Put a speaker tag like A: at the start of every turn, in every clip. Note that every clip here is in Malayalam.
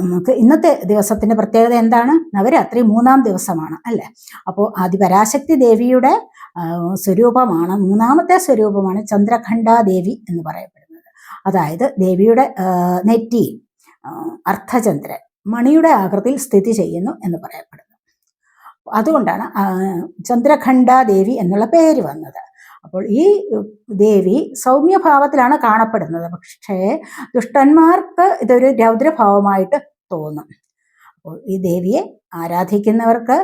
A: നമുക്ക് ഇന്നത്തെ ദിവസത്തിന്റെ പ്രത്യേകത എന്താണ്? നവരാത്രി മൂന്നാം ദിവസമാണ് അല്ലേ? അപ്പോൾ ആദിപരാശക്തി ദേവിയുടെ സ്വരൂപമാണ് മൂന്നാമത്തെ സ്വരൂപമാണ് ചന്ദ്രഖണ്ഡാ ദേവി എന്ന് പറയപ്പെടുന്നത്. അതായത് ദേവിയുടെ നെറ്റി ആ, മണിയുടെ ആകൃതിയിൽ സ്ഥിതി ചെയ്യുന്നു എന്ന് പറയപ്പെടുന്നു. അതുകൊണ്ടാണ് ചന്ദ്രഖണ്ഡാ ദേവി എന്നുള്ള പേര് വന്നത്. അപ്പോൾ ഈ ദേവി സൗമ്യഭാവത്തിലാണ് കാണപ്പെടുന്നത്. പക്ഷേ ദുഷ്ടന്മാർക്ക് ഇതൊരു രൗദ്രഭാവമായിട്ട് തോന്നും. അപ്പോൾ ഈ ദേവിയെ ആരാധിക്കുന്നവർക്ക്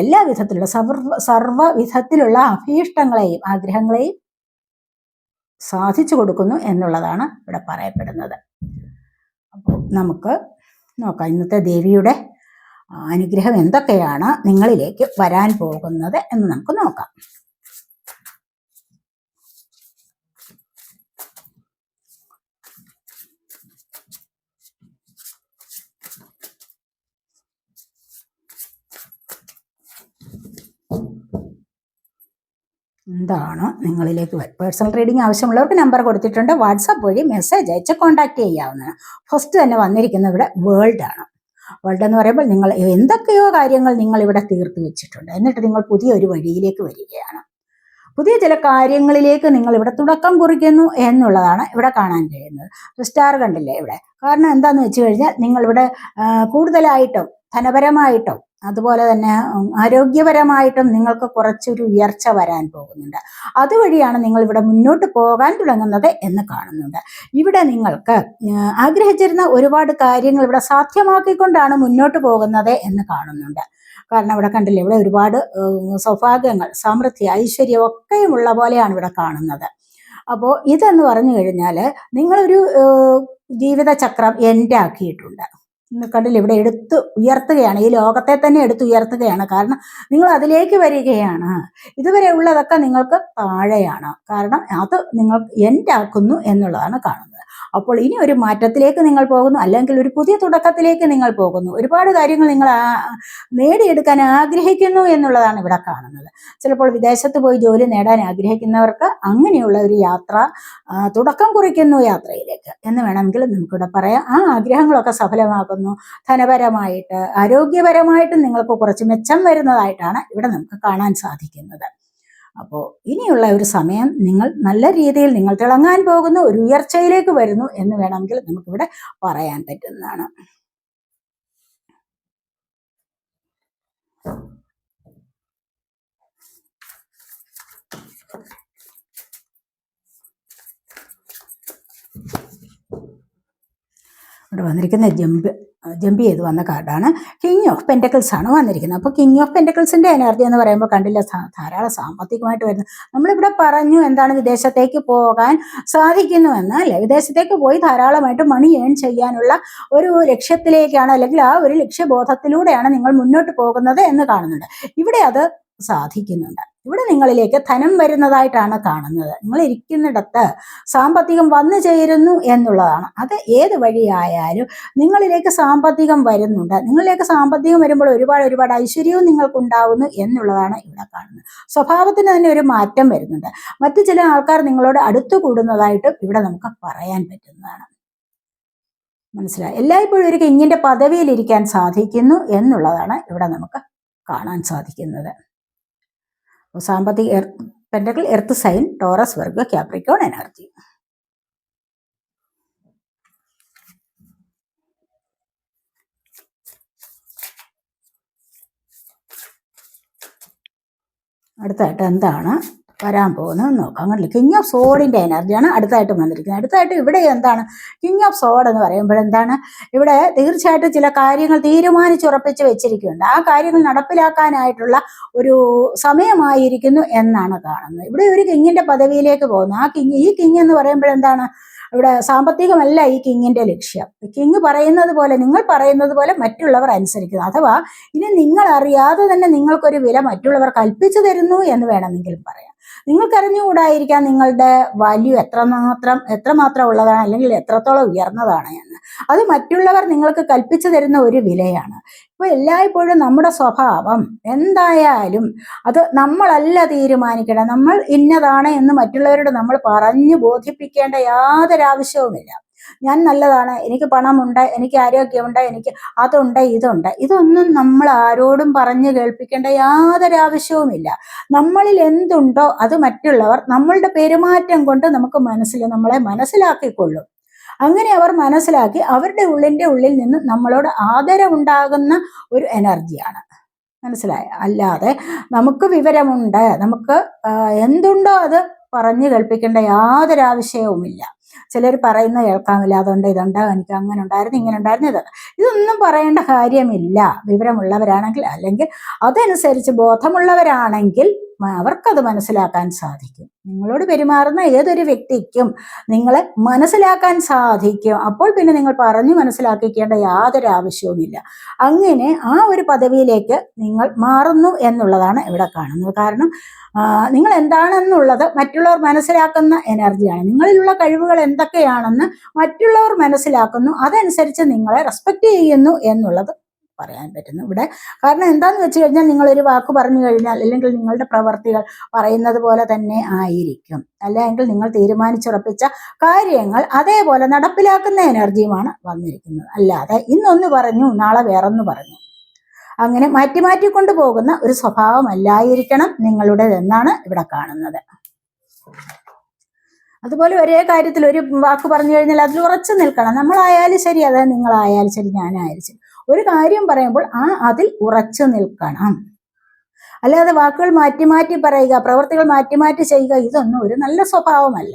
A: എല്ലാ വിധത്തിലുള്ള സർവ സർവ വിധത്തിലുള്ള അഭീഷ്ടങ്ങളെയും ആഗ്രഹങ്ങളെയും സാധിച്ചു കൊടുക്കുന്നു എന്നുള്ളതാണ് ഇവിടെ പറയപ്പെടുന്നത്. അപ്പോൾ നമുക്ക് നോക്കാം ഇന്നത്തെ ദേവിയുടെ അനുഗ്രഹം എന്തൊക്കെയാണ് നിങ്ങളിലേക്ക് വരാൻ പോകുന്നത് എന്ന് നമുക്ക് നോക്കാം. എന്താണ്? നിങ്ങളിലേക്ക് പേഴ്സണൽ റീഡിംഗ് ആവശ്യമുള്ളവർക്ക് നമ്പർ കൊടുത്തിട്ടുണ്ട്. വാട്സാപ്പ് വഴി മെസ്സേജ് അയച്ച് കോൺടാക്ട് ചെയ്യാവുന്നതാണ്. ഫസ്റ്റ് തന്നെ വന്നിരിക്കുന്നത് ഇവിടെ വേൾഡ് ആണ്. വേൾഡ് എന്ന് പറയുമ്പോൾ നിങ്ങൾ എന്തൊക്കെയോ കാര്യങ്ങൾ നിങ്ങൾ ഇവിടെ തീർത്തു വെച്ചിട്ടുണ്ട്. എന്നിട്ട് നിങ്ങൾ പുതിയൊരു വഴിയിലേക്ക് വരികയാണ്. പുതിയ ചില കാര്യങ്ങളിലേക്ക് നിങ്ങൾ ഇവിടെ തുടക്കം കുറിക്കുന്നു എന്നുള്ളതാണ് ഇവിടെ കാണാൻ കഴിയുന്നത്. സ്റ്റാർ കണ്ടില്ലേ ഇവിടെ? കാരണം എന്താന്ന് വെച്ച് കഴിഞ്ഞാൽ ആ, കൂടുതലായിട്ടും ധനപരമായിട്ടും അതുപോലെ തന്നെ ആരോഗ്യപരമായിട്ടും നിങ്ങൾക്ക് കുറച്ചൊരു ഉയർച്ച വരാൻ പോകുന്നുണ്ട്. അതുവഴിയാണ് നിങ്ങൾ ഇവിടെ മുന്നോട്ട് പോകാൻ തുടങ്ങുന്നത് എന്ന് കാണുന്നുണ്ട്. ഇവിടെ നിങ്ങൾക്ക് ആഗ്രഹിച്ചിരുന്ന ഒരുപാട് കാര്യങ്ങൾ ഇവിടെ സാധ്യമാക്കിക്കൊണ്ടാണ് മുന്നോട്ട് പോകുന്നത് എന്ന് കാണുന്നുണ്ട്. കാരണം ഇവിടെ കണ്ടില്ലേ ഇവിടെ ഒരുപാട് സൗഭാഗ്യങ്ങൾ സമൃദ്ധി ഐശ്വര്യം ഒക്കെയുമുള്ള പോലെയാണ് ഇവിടെ കാണുന്നത്. അപ്പോൾ ഇതെന്ന് പറഞ്ഞു കഴിഞ്ഞാൽ നിങ്ങളൊരു ജീവിതചക്രം ഇന്ന് കണ്ടില്ലേ ഇവിടെ എടുത്ത് ഉയർത്തുകയാണ്. ഈ ലോകത്തെ തന്നെ എടുത്ത് ഉയർത്തുകയാണ്. കാരണം നിങ്ങൾ അതിലേക്ക് വരികയാണ്. ഇതുവരെ ഉള്ളതൊക്കെ നിങ്ങൾക്ക് താഴെയാണ്. കാരണം അത് നിങ്ങൾ എന്റെ ആക്കുന്നു എന്നുള്ളതാണ് കാണുന്നത്. അപ്പോൾ ഇനി ഒരു മാറ്റത്തിലേക്ക് നിങ്ങൾ പോകുന്നു അല്ലെങ്കിൽ ഒരു പുതിയ തുടക്കത്തിലേക്ക് നിങ്ങൾ പോകുന്നു. ഒരുപാട് കാര്യങ്ങൾ നിങ്ങൾ നേടിയെടുക്കാൻ ആഗ്രഹിക്കുന്നു എന്നുള്ളതാണ് ഇവിടെ കാണുന്നത്. ചിലപ്പോൾ വിദേശത്ത് പോയി ജോലി നേടാൻ ആഗ്രഹിക്കുന്നവർക്ക് അങ്ങനെയുള്ള ഒരു യാത്ര തുടക്കം കുറിക്കുന്നു യാത്രയിലേക്ക് എന്ന് വേണമെങ്കിൽ നമുക്കിവിടെ പറയാം. ആ ആഗ്രഹങ്ങളൊക്കെ സഫലമാകുന്നു. ധനപരമായിട്ട് ആരോഗ്യപരമായിട്ടും നിങ്ങൾക്ക് കുറച്ച് മെച്ചം വരുന്നതായിട്ടാണ് ഇവിടെ നമുക്ക് കാണാൻ സാധിക്കുന്നത്. അപ്പോൾ ഇനിയുള്ള ഒരു സമയം നിങ്ങൾ നല്ല രീതിയിൽ നിങ്ങൾ തിളങ്ങാൻ പോകുന്ന ഒരു ഉയർച്ചയിലേക്ക് വരുന്നു എന്ന് വേണമെങ്കിൽ നമുക്കിവിടെ പറയാൻ പറ്റുന്നതാണ്. ഇവിടെ വന്നിരിക്കുന്ന ജമ്പ് ജമ്പ് ചെയ്ത് വന്ന കാർഡാണ്. കിങ് ഓഫ് പെന്റക്കിൾസ് ആണ് വന്നിരിക്കുന്നത്. അപ്പോൾ കിങ് ഓഫ് പെന്റക്കിൾസിന്റെ എനർജി എന്ന് പറയുമ്പോൾ കണ്ടില്ല ധാരാളം സാമ്പത്തികമായിട്ട് വരുന്നു നമ്മളിവിടെ പറഞ്ഞു എന്താണ് വിദേശത്തേക്ക് പോകാൻ സാധിക്കുന്നുവെന്ന് അല്ലെ? വിദേശത്തേക്ക് പോയി ധാരാളമായിട്ട് മണി ഏൺ ചെയ്യാനുള്ള ഒരു ലക്ഷ്യത്തിലേക്കാണ് അല്ലെങ്കിൽ ആ ഒരു ലക്ഷ്യബോധത്തിലൂടെയാണ് നിങ്ങൾ മുന്നോട്ട് പോകുന്നത് എന്ന് കാണുന്നുണ്ട്. ഇവിടെ അത് സാധിക്കുന്നുണ്ട്. ഇവിടെ നിങ്ങളിലേക്ക് ധനം വരുന്നതായിട്ടാണ് കാണുന്നത്. നിങ്ങൾ ഇരിക്കുന്നിടത്ത് സാമ്പത്തികം വന്നു ചേരുന്നു എന്നുള്ളതാണ്. അത് ഏത് വഴിയായാലും നിങ്ങളിലേക്ക് സാമ്പത്തികം വരുന്നുണ്ട്. നിങ്ങളിലേക്ക് സാമ്പത്തികം വരുമ്പോൾ ഒരുപാട് ഒരുപാട് ഐശ്വര്യവും നിങ്ങൾക്ക് ഉണ്ടാവുന്നു എന്നുള്ളതാണ് ഇവിടെ കാണുന്നത്. സ്വഭാവത്തിന് തന്നെ ഒരു മാറ്റം വരുന്നുണ്ട്. മറ്റു ചില ആൾക്കാർ നിങ്ങളോട് അടുത്തു കൂടുന്നതായിട്ടും ഇവിടെ നമുക്ക് പറയാൻ പറ്റുന്നതാണ്. മനസ്സിലായി? എല്ലായ്പ്പോഴും ഒരു കിങ്ങിന്റെ പദവിയിൽ ഇരിക്കാൻ സാധിക്കുന്നു എന്നുള്ളതാണ് ഇവിടെ നമുക്ക് കാണാൻ സാധിക്കുന്നത്. സാമ്പത്തിക പെൻഡക്കിൾ എർത്ത് സൈൻ ടോറസ് വർഗ ക്യാപ്രിക്കോൺ എനർജി. അടുത്തായിട്ട് എന്താണ്? വരാൻ പോകുന്നത് നോക്കാം. കണ്ടില്ല? കിങ് ഓഫ് സോഡിന്റെ എനർജിയാണ് അടുത്തായിട്ട് വന്നിരിക്കുന്നത്. അടുത്തായിട്ട് ഇവിടെ എന്താണ്? കിങ് ഓഫ് സോഡ് എന്ന് പറയുമ്പോൾ എന്താണ്? ഇവിടെ തീർച്ചയായിട്ടും ചില കാര്യങ്ങൾ തീരുമാനിച്ചുറപ്പിച്ച് വെച്ചിരിക്കുന്നുണ്ട്. ആ കാര്യങ്ങൾ നടപ്പിലാക്കാനായിട്ടുള്ള ഒരു സമയമായിരിക്കുന്നു എന്നാണ് കാണുന്നത്. ഇവിടെ ഒരു കിങ്ങിന്റെ പദവിയിലേക്ക് പോകുന്നു. ആ കിങ് ഈ കിങ് എന്ന് പറയുമ്പോൾ എന്താണ്? ഇവിടെ സാമ്പത്തികമല്ല ഈ കിങ്ങിന്റെ ലക്ഷ്യം. കിങ് പറയുന്നത് പോലെ നിങ്ങൾ പറയുന്നത് പോലെ മറ്റുള്ളവർ അനുസരിക്കുന്നു. അഥവാ ഇനി നിങ്ങൾ അറിയാതെ തന്നെ നിങ്ങൾക്കൊരു വില മറ്റുള്ളവർ കൽപ്പിച്ചു തരുന്നു എന്ന് വേണമെങ്കിലും പറയാം. നിങ്ങൾക്കറിഞ്ഞുകൂടായിരിക്കാം നിങ്ങളുടെ വാല്യൂ എത്രമാത്രം എത്രമാത്രം ഉള്ളതാണ് അല്ലെങ്കിൽ എത്രത്തോളം ഉയർന്നതാണ് എന്ന്. അത് മറ്റുള്ളവർ നിങ്ങൾക്ക് കൽപ്പിച്ചു തരുന്ന ഒരു വിലയാണ്. ഇപ്പൊ എല്ലായ്പ്പോഴും നമ്മുടെ സ്വഭാവം എന്തായാലും അത് നമ്മളല്ല തീരുമാനിക്കണം നമ്മൾ ഇന്നതാണ് എന്ന് മറ്റുള്ളവരോട് നമ്മൾ പറഞ്ഞു ബോധിപ്പിക്കേണ്ട യാതൊരു ആവശ്യവുമില്ല ഞാൻ നല്ലതാണ് എനിക്ക് പണമുണ്ട് എനിക്ക് ആരോഗ്യമുണ്ട് എനിക്ക് അതുണ്ട് ഇതുണ്ട്. ഇതൊന്നും നമ്മൾ ആരോടും പറഞ്ഞു കേൾപ്പിക്കേണ്ട യാതൊരു ആവശ്യവുമില്ല. നമ്മളിൽ എന്തുണ്ടോ അത് മറ്റുള്ളവർ നമ്മളുടെ പെരുമാറ്റം കൊണ്ട് നമുക്ക് മനസ്സിൽ നമ്മളെ മനസ്സിലാക്കിക്കൊള്ളും. അങ്ങനെ അവർ മനസ്സിലാക്കി അവരുടെ ഉള്ളിന്റെ ഉള്ളിൽ നിന്ന് നമ്മളോട് ആദരവുണ്ടാകുന്ന ഒരു എനർജിയാണ്. മനസ്സിലായ? അല്ലാതെ നമുക്ക് വിവരമുണ്ട് നമുക്ക് എന്തുണ്ടോ അത് പറഞ്ഞു കേൾപ്പിക്കേണ്ട യാതൊരു ആവശ്യവുമില്ല. ചിലർ പറയുന്ന കേൾക്കാമില്ല അതുകൊണ്ട് ഇതുണ്ട് എനിക്ക് അങ്ങനെ ഉണ്ടായിരുന്നു ഇങ്ങനെ ഉണ്ടായിരുന്നു ഇത് ഇതൊന്നും പറയേണ്ട കാര്യമില്ല. വിവരമുള്ളവരാണെങ്കിൽ അല്ലെങ്കിൽ അതനുസരിച്ച് ബോധമുള്ളവരാണെങ്കിൽ അവർക്കത് മനസ്സിലാക്കാൻ സാധിക്കും. നിങ്ങളോട് പെരുമാറുന്ന ഏതൊരു വ്യക്തിക്കും നിങ്ങളെ മനസ്സിലാക്കാൻ സാധിക്കും. അപ്പോൾ പിന്നെ നിങ്ങൾ പറഞ്ഞു മനസ്സിലാക്കിക്കേണ്ട യാതൊരു ആവശ്യവുമില്ല. അങ്ങനെ ആ ഒരു പദവിയിലേക്ക് നിങ്ങൾ മാറുന്നു എന്നുള്ളതാണ് ഇവിടെ കാണുന്നത്. കാരണം നിങ്ങൾ എന്താണെന്നുള്ളത് മറ്റുള്ളവർ മനസ്സിലാക്കുന്ന എനർജിയാണ്. നിങ്ങളിലുള്ള കഴിവുകൾ എന്തൊക്കെയാണെന്ന് മറ്റുള്ളവർ മനസ്സിലാക്കുന്നു. അതനുസരിച്ച് നിങ്ങളെ റെസ്പെക്ട് ചെയ്യുന്നു എന്നുള്ളത് പറയാൻ പറ്റുന്നു. ഇവിടെ കാരണം എന്താന്ന് വെച്ച് കഴിഞ്ഞാൽ നിങ്ങളൊരു വാക്ക് പറഞ്ഞു കഴിഞ്ഞാൽ അല്ലെങ്കിൽ നിങ്ങളുടെ പ്രവർത്തികൾ പറയുന്നത് പോലെ തന്നെ ആയിരിക്കും. അല്ലെങ്കിൽ നിങ്ങൾ തീരുമാനിച്ചുറപ്പിച്ച കാര്യങ്ങൾ അതേപോലെ നടപ്പിലാക്കുന്ന എനർജിയുമാണ് വന്നിരിക്കുന്നത്. അല്ലാതെ ഇന്നൊന്ന് പറഞ്ഞു നാളെ വേറൊന്ന് പറഞ്ഞു. അങ്ങനെ മാറ്റി മാറ്റിക്കൊണ്ടു പോകുന്ന ഒരു സ്വഭാവമല്ലായിരിക്കണം നിങ്ങളുടേതെന്നാണ് ഇവിടെ കാണുന്നത്. അതുപോലെ ഒരേ കാര്യത്തിൽ ഒരു വാക്ക് പറഞ്ഞു കഴിഞ്ഞാൽ അതിൽ ഉറച്ചു നിൽക്കണം. നമ്മളായാലും ശരി അതായത് നിങ്ങളായാലും ശരി ഞാനായാലും ശരി. ഒരു കാര്യം പറയുമ്പോൾ ആ അതിൽ ഉറച്ചു നിൽക്കണം. അല്ലാതെ വാക്കുകൾ മാറ്റി മാറ്റി പറയുക പ്രവൃത്തികൾ മാറ്റി മാറ്റി ചെയ്യുക ഇതൊന്നും ഒരു നല്ല സ്വഭാവമല്ല.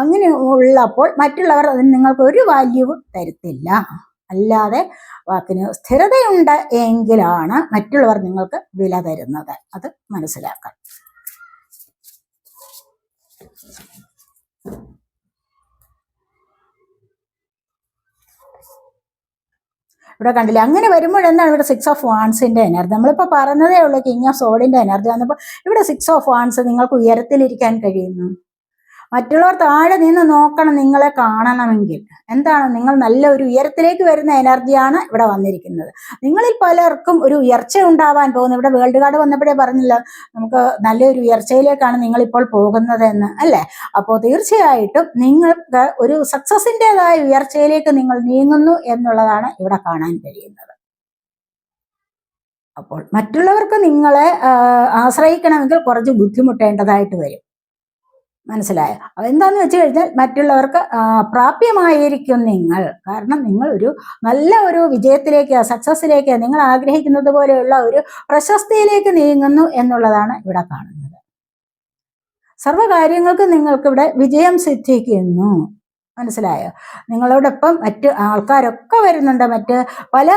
A: അങ്ങനെ ഉള്ളപ്പോൾ മറ്റുള്ളവർ അതിന് നിങ്ങൾക്ക് ഒരു വാല്യൂ തരത്തില്ല. അല്ലാതെ വാക്കിന് സ്ഥിരതയുണ്ട് എങ്കിലാണ് മറ്റുള്ളവർ നിങ്ങൾക്ക് വില തരുന്നത്. അത് മനസ്സിലാക്കണം ഇവിടെ കണ്ടില്ല? അങ്ങനെ വരുമ്പോൾ എന്താണ് ഇവിടെ സിക്സ് ഓഫ് വാൺസിന്റെ എനർജി നമ്മളിപ്പോൾ പറഞ്ഞതേ ഉള്ളൂ കിങ് ഓഫ് സോഡിന്റെ എനർജി വന്നപ്പോൾ ഇവിടെ സിക്സ് ഓഫ് വാൺസ് നിങ്ങൾക്ക് ഉയരത്തിലിരിക്കാൻ കഴിയുന്നു. മറ്റുള്ളവർ താഴെ നിന്ന് നോക്കണം നിങ്ങളെ കാണണമെങ്കിൽ. എന്താണ്? നിങ്ങൾ നല്ല ഒരു ഉയരത്തിലേക്ക് വരുന്ന എനർജിയാണ് ഇവിടെ വന്നിരിക്കുന്നത്. നിങ്ങളിൽ പലർക്കും ഒരു ഉയർച്ച ഉണ്ടാവാൻ പോകുന്നു. ഇവിടെ വേൾഡ് കാർഡ് വന്നപ്പോഴേ പറഞ്ഞില്ല നമുക്ക് നല്ലൊരു ഉയർച്ചയിലേക്കാണ് നിങ്ങളിപ്പോൾ പോകുന്നത് എന്ന് അല്ലേ? അപ്പോൾ തീർച്ചയായിട്ടും നിങ്ങൾക്ക് ഒരു സക്സസിന്റെതായ ഉയർച്ചയിലേക്ക് നിങ്ങൾ നീങ്ങുന്നു എന്നുള്ളതാണ് ഇവിടെ കാണാൻ കഴിയുന്നത്. അപ്പോൾ മറ്റുള്ളവർക്ക് നിങ്ങളെ ആശ്രയിക്കണമെങ്കിൽ കുറച്ച് ബുദ്ധിമുട്ടേണ്ടതായിട്ട് വരും. മനസ്സിലായോ. എന്താന്ന് വെച്ച് കഴിഞ്ഞാൽ മറ്റുള്ളവർക്ക് പ്രാപ്യമായിരിക്കും നിങ്ങൾ. കാരണം നിങ്ങൾ ഒരു നല്ല ഒരു വിജയത്തിലേക്ക് സക്സസ്സിലേക്ക് നിങ്ങൾ ആഗ്രഹിക്കുന്നത് പോലെയുള്ള ഒരു പ്രശസ്തിയിലേക്ക് നീങ്ങുന്നു എന്നുള്ളതാണ് ഇവിടെ കാണുന്നത്. സർവകാര്യങ്ങൾക്കും നിങ്ങൾക്കിവിടെ വിജയം സിദ്ധിക്കുന്നു. മനസ്സിലായോ? നിങ്ങളോടൊപ്പം മറ്റ് ആൾക്കാരൊക്കെ വരുന്നുണ്ട്. മറ്റ് പല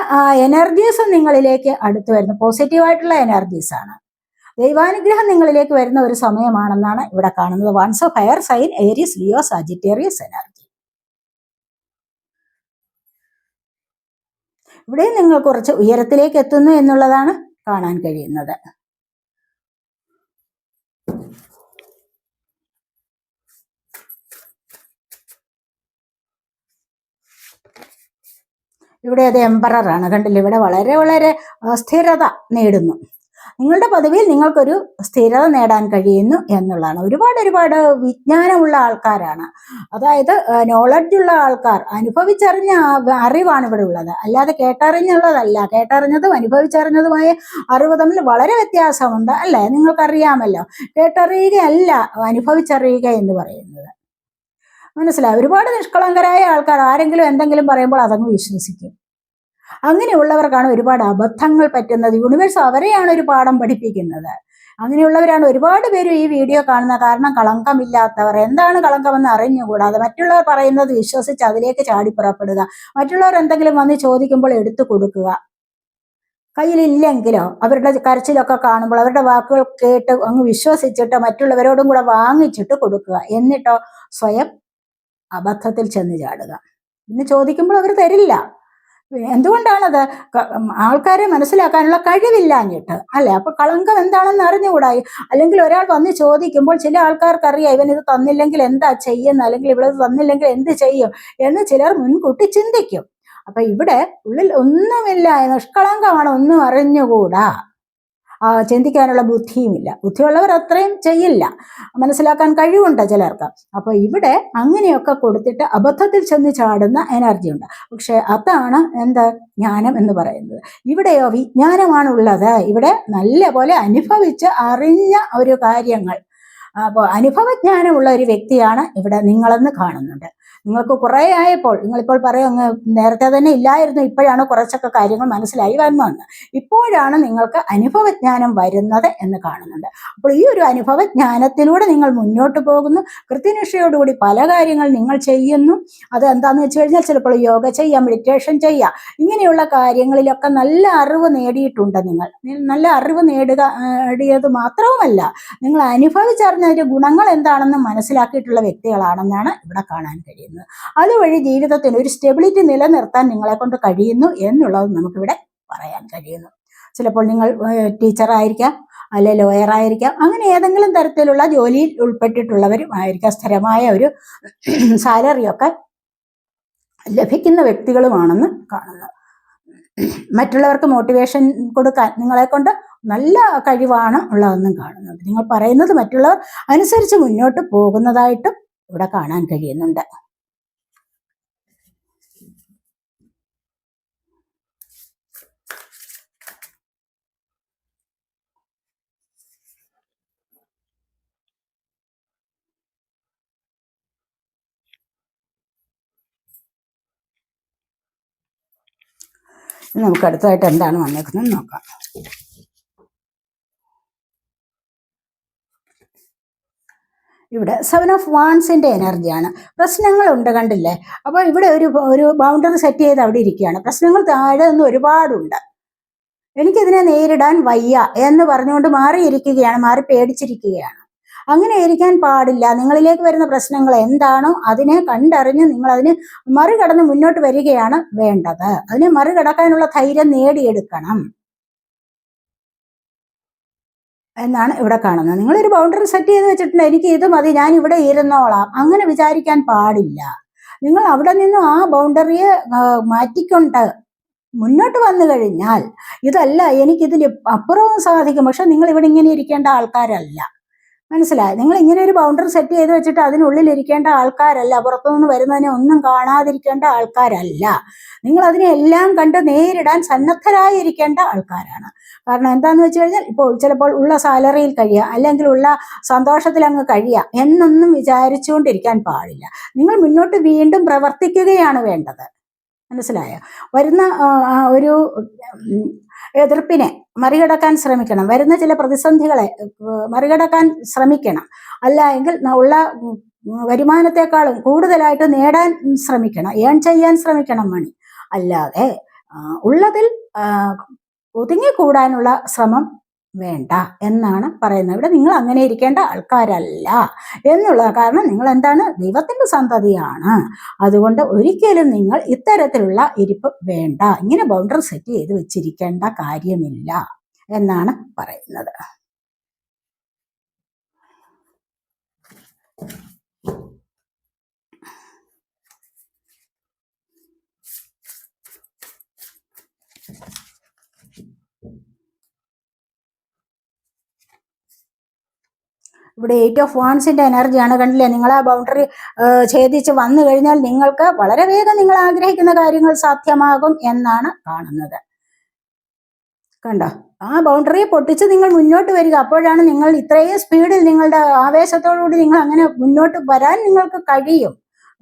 A: എനർജീസും നിങ്ങളിലേക്ക് അടുത്തു വരുന്നു. പോസിറ്റീവായിട്ടുള്ള എനർജീസാണ് ദൈവാനുഗ്രഹം നിങ്ങളിലേക്ക് വരുന്ന ഒരു സമയമാണെന്നാണ് ഇവിടെ കാണുന്നത്. Ones of higher sign Aries Leo Sagittarius energy ഇവിടെ നിങ്ങൾ കുറച്ച് ഉയരത്തിലേക്ക് എത്തുന്നു എന്നുള്ളതാണ് കാണാൻ കഴിയുന്നത്. ഇവിടെ അത് എംപററാണ് കണ്ടില്ല? ഇവിടെ വളരെ വളരെ സ്ഥിരത നേടുന്നു. നിങ്ങളുടെ പദവിയിൽ നിങ്ങൾക്കൊരു സ്ഥിരത നേടാൻ കഴിയുന്നു എന്നുള്ളതാണ്. ഒരുപാട് ഒരുപാട് വിജ്ഞാനമുള്ള ആൾക്കാരാണ്. അതായത് നോളജ് ഉള്ള ആൾക്കാർ അനുഭവിച്ചറിഞ്ഞ അറിവാണ് ഇവിടെ ഉള്ളത്. അല്ലാതെ കേട്ടറിഞ്ഞുള്ളതല്ല. കേട്ടറിഞ്ഞതും അനുഭവിച്ചറിഞ്ഞതുമായ അറിവ് തമ്മിൽ വളരെ വ്യത്യാസമുണ്ട് അല്ലേ? നിങ്ങൾക്കറിയാമല്ലോ. കേട്ടറിയുകയല്ല അനുഭവിച്ചറിയുക എന്ന് പറയുന്നത്. മനസ്സിലായി? ഒരുപാട് നിഷ്കളങ്കരായ ആൾക്കാർ ആരെങ്കിലും എന്തെങ്കിലും പറയുമ്പോൾ അതങ്ങ് വിശ്വസിക്കും. അങ്ങനെയുള്ളവർക്കാണ് ഒരുപാട് അബദ്ധങ്ങൾ പറ്റുന്നത്. യൂണിവേഴ്സ് അവരെയാണ് ഒരു പാഠം പഠിപ്പിക്കുന്നത്. അങ്ങനെയുള്ളവരാണ് ഒരുപാട് പേര് ഈ വീഡിയോ കാണുന്നത് കാരണം കളങ്കമില്ലാത്തവർ. എന്താണ് കളങ്കമെന്ന് അറിഞ്ഞുകൂടാതെ മറ്റുള്ളവർ പറയുന്നത് വിശ്വസിച്ച് അതിലേക്ക് ചാടി പുറപ്പെടുക മറ്റുള്ളവർ എന്തെങ്കിലും വന്ന് ചോദിക്കുമ്പോൾ എടുത്തു കൊടുക്കുക. കയ്യിലില്ലെങ്കിലോ അവരുടെ കരച്ചിലൊക്കെ കാണുമ്പോൾ അവരുടെ വാക്കുകൾ കേട്ട് അങ്ങ് വിശ്വസിച്ചിട്ട് മറ്റുള്ളവരോടും കൂടെ വാങ്ങിച്ചിട്ട് കൊടുക്കുക. എന്നിട്ടോ സ്വയം അബദ്ധത്തിൽ ചെന്ന് ചാടുക. പിന്നെ ചോദിക്കുമ്പോൾ അവർ തരില്ല. എന്തുകൊണ്ടാണത്? ആൾക്കാരെ മനസ്സിലാക്കാനുള്ള കഴിവില്ലാഞ്ഞിട്ട് അല്ലെ? അപ്പൊ കളങ്കം എന്താണെന്ന് അറിഞ്ഞുകൂടായി അല്ലെങ്കിൽ ഒരാൾ വന്ന് ചോദിക്കുമ്പോൾ ചില ആൾക്കാർക്ക് അറിയാം ഇവൻ ഇത് തന്നില്ലെങ്കിൽ എന്താ ചെയ്യുന്നത്? അല്ലെങ്കിൽ ഇവിടെ തന്നില്ലെങ്കിൽ എന്ത് ചെയ്യും? എന്ന് ചിലർ മുൻകൂട്ടി ചിന്തിക്കും. അപ്പൊ ഇവിടെ ഉള്ളിൽ ഒന്നുമില്ല നിഷ്കളങ്കമാണ് ഒന്നും അറിഞ്ഞുകൂടാ. ചിന്തിക്കാനുള്ള ബുദ്ധിയുമില്ല. ബുദ്ധിയുള്ളവർ അത്രയും ചെയ്യില്ല. മനസ്സിലാക്കാൻ കഴിവുണ്ട് ചിലർക്ക്. അപ്പൊ ഇവിടെ അങ്ങനെയൊക്കെ കൊടുത്തിട്ട് അബദ്ധത്തിൽ ചെന്ന് ചാടുന്ന എനർജി ഉണ്ട്. പക്ഷെ അതാണ് എന്താ? ജ്ഞാനം എന്ന് പറയുന്നത്. ഇവിടെയോ വിജ്ഞാനമാണ് ഉള്ളത് ഇവിടെ നല്ല പോലെ അനുഭവിച്ച് അറിഞ്ഞ ഒരു കാര്യങ്ങൾ. അപ്പോൾ അനുഭവജ്ഞാനമുള്ള ഒരു വ്യക്തിയാണ് ഇവിടെ നിങ്ങളെന്ന് കാണുന്നുണ്ട്. നിങ്ങൾക്ക് കുറേ ആയപ്പോൾ നിങ്ങളിപ്പോൾ പറയും നേരത്തെ തന്നെ ഇല്ലായിരുന്നു ഇപ്പോഴാണ് കുറച്ചൊക്കെ കാര്യങ്ങൾ മനസ്സിലായി വന്നതെന്ന് ഇപ്പോഴാണ് നിങ്ങൾക്ക് അനുഭവജ്ഞാനം വരുന്നത് എന്ന് കാണുന്നുണ്ട്. അപ്പോൾ ഈ ഒരു അനുഭവജ്ഞാനത്തിലൂടെ നിങ്ങൾ മുന്നോട്ട് പോകുന്നു. കൃത്യനിഷ്ഠയോടുകൂടി പല കാര്യങ്ങൾ നിങ്ങൾ ചെയ്യുന്നു. അത് എന്താണെന്ന് വെച്ച് കഴിഞ്ഞാൽ ചിലപ്പോൾ യോഗ ചെയ്യാം മെഡിറ്റേഷൻ ചെയ്യാം. ഇങ്ങനെയുള്ള കാര്യങ്ങളിലൊക്കെ നല്ല അറിവ് നേടിയിട്ടുണ്ട് നിങ്ങൾ. നല്ല അറിവ് നേടുക നേടിയത് മാത്രവുമല്ല നിങ്ങൾ അനുഭവിച്ചറിഞ്ഞ ഗുണങ്ങൾ എന്താണെന്ന് മനസ്സിലാക്കിയിട്ടുള്ള വ്യക്തികളാണെന്നാണ് ഇവിടെ കാണാൻ കഴിയുന്നത്. അതുവഴി ജീവിതത്തിൽ ഒരു സ്റ്റെബിലിറ്റി നിലനിർത്താൻ നിങ്ങളെ കൊണ്ട് കഴിയുന്നു എന്നുള്ളത് നമുക്കിവിടെ പറയാൻ കഴിയുന്നു. ചിലപ്പോൾ നിങ്ങൾ ടീച്ചറായിരിക്കാം അല്ലെ ലോയർ ആയിരിക്കാം അങ്ങനെ ഏതെങ്കിലും തരത്തിലുള്ള ജോലിയിൽ ഉൾപ്പെട്ടിട്ടുള്ളവരും ആയിരിക്കാം. സ്ഥിരമായ ഒരു സാലറിയൊക്കെ ലഭിക്കുന്ന വ്യക്തികളുമാണെന്ന് കാണുന്നു. മറ്റുള്ളവർക്ക് മോട്ടിവേഷൻ കൊടുക്കാൻ നിങ്ങളെ കൊണ്ട് നല്ല കഴിവാണ് ഉള്ളതെന്നും കാണുന്നുണ്ട് നിങ്ങൾ പറയുന്നത് മറ്റുള്ളവർ അനുസരിച്ച് മുന്നോട്ട് പോകുന്നതായിട്ടും ഇവിടെ കാണാൻ കഴിയുന്നുണ്ട്. നമുക്ക് അടുത്തതായിട്ട് എന്താണ് വന്നേക്കുന്നത് നോക്കാം. ഇവിടെ സെവൻ ഓഫ് വാൺസിന്റെ എനർജിയാണ് പ്രശ്നങ്ങളുണ്ട് കണ്ടില്ലേ? അപ്പോൾ ഇവിടെ ഒരു ഒരു ബൗണ്ടറി സെറ്റ് ചെയ്ത് അവിടെ ഇരിക്കുകയാണ്. പ്രശ്നങ്ങൾ താഴെ നിന്ന് ഒരുപാടുണ്ട്. എനിക്കിതിനെ നേരിടാൻ വയ്യ എന്ന് പറഞ്ഞുകൊണ്ട് മാറിയിരിക്കുകയാണ് മാറി പേടിച്ചിരിക്കുകയാണ്. അങ്ങനെ ഇരിക്കാൻ പാടില്ല. നിങ്ങളിലേക്ക് വരുന്ന പ്രശ്നങ്ങൾ എന്താണോ അതിനെ കണ്ടറിഞ്ഞ് നിങ്ങൾ അതിന് മറികടന്ന് മുന്നോട്ട് വരികയാണ് വേണ്ടത്. അതിനെ മറികടക്കാനുള്ള ധൈര്യം നേടിയെടുക്കണം. എന്നാണ് ഇവിടെ കാണുന്നത്. നിങ്ങളൊരു ബൗണ്ടറി സെറ്റ് ചെയ്ത് വെച്ചിട്ടുണ്ട്. എനിക്ക് ഇത് മതി ഞാൻ ഇവിടെ ഇരുന്നോളാം. അങ്ങനെ വിചാരിക്കാൻ പാടില്ല. നിങ്ങൾ അവിടെ നിന്നും ആ ബൗണ്ടറിയെ മാറ്റിക്കൊണ്ട് മുന്നോട്ട് വന്നു കഴിഞ്ഞാൽ ഇതല്ല എനിക്കിതിൽ അപ്പുറവും സാധിക്കും. പക്ഷെ നിങ്ങൾ ഇവിടെ ഇങ്ങനെ ഇരിക്കേണ്ട ആൾക്കാരല്ല. മനസ്സിലായി? നിങ്ങൾ ഇങ്ങനെ ഒരു ബൗണ്ടറി സെറ്റ് ചെയ്ത് വെച്ചിട്ട് അതിനുള്ളിൽ ഇരിക്കേണ്ട ആൾക്കാരല്ല പുറത്തുനിന്ന് വരുന്നതിനെ ഒന്നും കാണാതിരിക്കേണ്ട ആൾക്കാരല്ല. നിങ്ങൾ അതിനെ എല്ലാം കണ്ട് നേരിടാൻ സന്നദ്ധരായിരിക്കേണ്ട ആൾക്കാരാണ്. കാരണം എന്താന്ന് വെച്ച് കഴിഞ്ഞാൽ ഇപ്പോൾ ചിലപ്പോൾ ഉള്ള സാലറിയിൽ കഴിയുക അല്ലെങ്കിൽ ഉള്ള സന്തോഷത്തിൽ അങ്ങ് കഴിയുക എന്നൊന്നും വിചാരിച്ചുകൊണ്ടിരിക്കാൻ പാടില്ല. നിങ്ങൾ മുന്നോട്ട് വീണ്ടും പ്രവർത്തിക്കുകയാണ് വേണ്ടത്. മനസ്സിലായോ? വരുന്ന ഒരു എതിർപ്പിനെ മറികടക്കാൻ ശ്രമിക്കണം. വരുന്ന ചില പ്രതിസന്ധികളെ മറികടക്കാൻ ശ്രമിക്കണം. അല്ല എങ്കിൽ ഉള്ള വരുമാനത്തെക്കാളും കൂടുതലായിട്ട് നേടാൻ ശ്രമിക്കണം. ഏൺ ചെയ്യാൻ ശ്രമിക്കണം മണി. അല്ലാതെ ഉള്ളതിൽ ഒതുങ്ങിക്കൂടാനുള്ള ശ്രമം വേണ്ട എന്നാണ് പറയുന്നത്. ഇവിടെ നിങ്ങൾ അങ്ങനെ ഇരിക്കേണ്ട ആൾക്കാരല്ല എന്നുള്ള കാരണം നിങ്ങൾ എന്താണ് ദൈവത്തിന്റെ സന്തതിയാണ്. അതുകൊണ്ട് ഒരിക്കലും നിങ്ങൾ ഇത്തരത്തിലുള്ള ഇരിപ്പ് വേണ്ട. ഇങ്ങനെ ബൗണ്ടറി സെറ്റ് ചെയ്ത് വെച്ചിരിക്കേണ്ട കാര്യമില്ല എന്നാണ് പറയുന്നത്. ഇവിടെ എയ്റ്റ് ഓഫ് വാൺസിന്റെ എനർജിയാണ് കണ്ടില്ലേ? നിങ്ങൾ ആ ബൗണ്ടറി ഛേദിച്ച് വന്നു കഴിഞ്ഞാൽ നിങ്ങൾക്ക് വളരെ വേഗം നിങ്ങൾ ആഗ്രഹിക്കുന്ന കാര്യങ്ങൾ സാധ്യമാകും എന്നാണ് കാണുന്നത്. കണ്ടോ? ആ ബൗണ്ടറിയെ പൊട്ടിച്ച് നിങ്ങൾ മുന്നോട്ട് വരിക. അപ്പോഴാണ് നിങ്ങൾ ഇത്രയും സ്പീഡിൽ നിങ്ങളുടെ ആവേശത്തോടുകൂടി നിങ്ങൾ അങ്ങനെ മുന്നോട്ട് വരാൻ നിങ്ങൾക്ക് കഴിയും.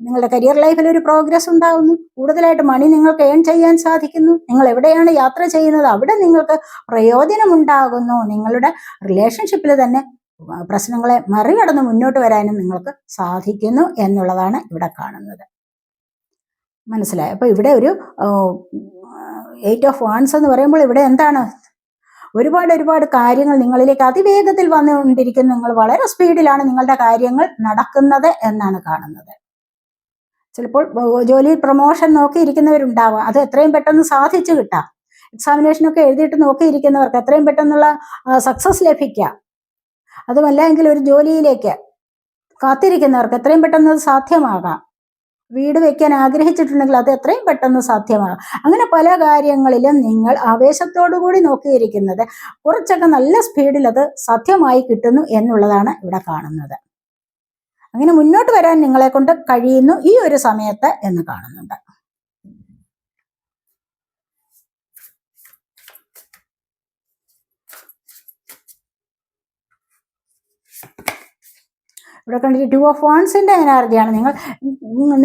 A: നിങ്ങളുടെ കരിയർ ലൈഫിൽ ഒരു പ്രോഗ്രസ് ഉണ്ടാകുന്നു കൂടുതലായിട്ട് മണി നിങ്ങൾക്ക് ഏൺ ചെയ്യാൻ സാധിക്കുന്നു. നിങ്ങൾ എവിടെയാണ് യാത്ര ചെയ്യുന്നത്? അവിടെ നിങ്ങൾക്ക് പ്രയോജനമുണ്ടാകുന്നു നിങ്ങളുടെ റിലേഷൻഷിപ്പിൽ തന്നെ പ്രശ്നങ്ങളെ മറികടന്ന് മുന്നോട്ട് വരാനും നിങ്ങൾക്ക് സാധിക്കുന്നു എന്നുള്ളതാണ് ഇവിടെ കാണുന്നത്. മനസ്സിലായി? അപ്പോൾ ഇവിടെ ഒരു എയ്റ്റ് ഓഫ് വാൺസ് എന്ന് പറയുമ്പോൾ ഇവിടെ എന്താണ്? ഒരുപാട് ഒരുപാട് കാര്യങ്ങൾ നിങ്ങളിലേക്ക് അതിവേഗത്തിൽ വന്നുകൊണ്ടിരിക്കുന്നു. നിങ്ങൾ വളരെ സ്പീഡിലാണ് നിങ്ങളുടെ കാര്യങ്ങൾ നടക്കുന്നത് എന്നാണ് കാണുന്നത്. ചിലപ്പോൾ ജോലിയിൽ പ്രൊമോഷൻ നോക്കിയിരിക്കുന്നവരുണ്ടാവുക അത് എത്രയും പെട്ടെന്ന് സാധിച്ചു കിട്ടാം. എക്സാമിനേഷനൊക്കെ എഴുതിയിട്ട് നോക്കിയിരിക്കുന്നവർക്ക് എത്രയും പെട്ടെന്നുള്ള സക്സസ് ലഭിക്കാം. അതുമല്ല എങ്കിൽ ഒരു ജോലിയിലേക്ക് കാത്തിരിക്കുന്നവർക്ക് എത്രയും പെട്ടെന്ന് അത് സാധ്യമാകാം. വീട് വെക്കാൻ ആഗ്രഹിച്ചിട്ടുണ്ടെങ്കിൽ അത് എത്രയും പെട്ടെന്ന് സാധ്യമാകും. അങ്ങനെ പല കാര്യങ്ങളിലും നിങ്ങൾ ആവേശത്തോടു കൂടി നോക്കിയിരിക്കുന്നത് കുറച്ചൊക്കെ നല്ല സ്പീഡിൽ അത് സാധ്യമായി കിട്ടുന്നു എന്നുള്ളതാണ് ഇവിടെ കാണുന്നത്. അങ്ങനെ മുന്നോട്ട് വരാൻ നിങ്ങളെ കൊണ്ട് കഴിയുന്നു ഈ ഒരു സമയത്ത് എന്ന് കാണുന്നുണ്ട്. ഇവിടെ കണ്ടിട്ട് ടു ഓഫ് വാൺസിന്റെ എനർജിയാണ് നിങ്ങൾ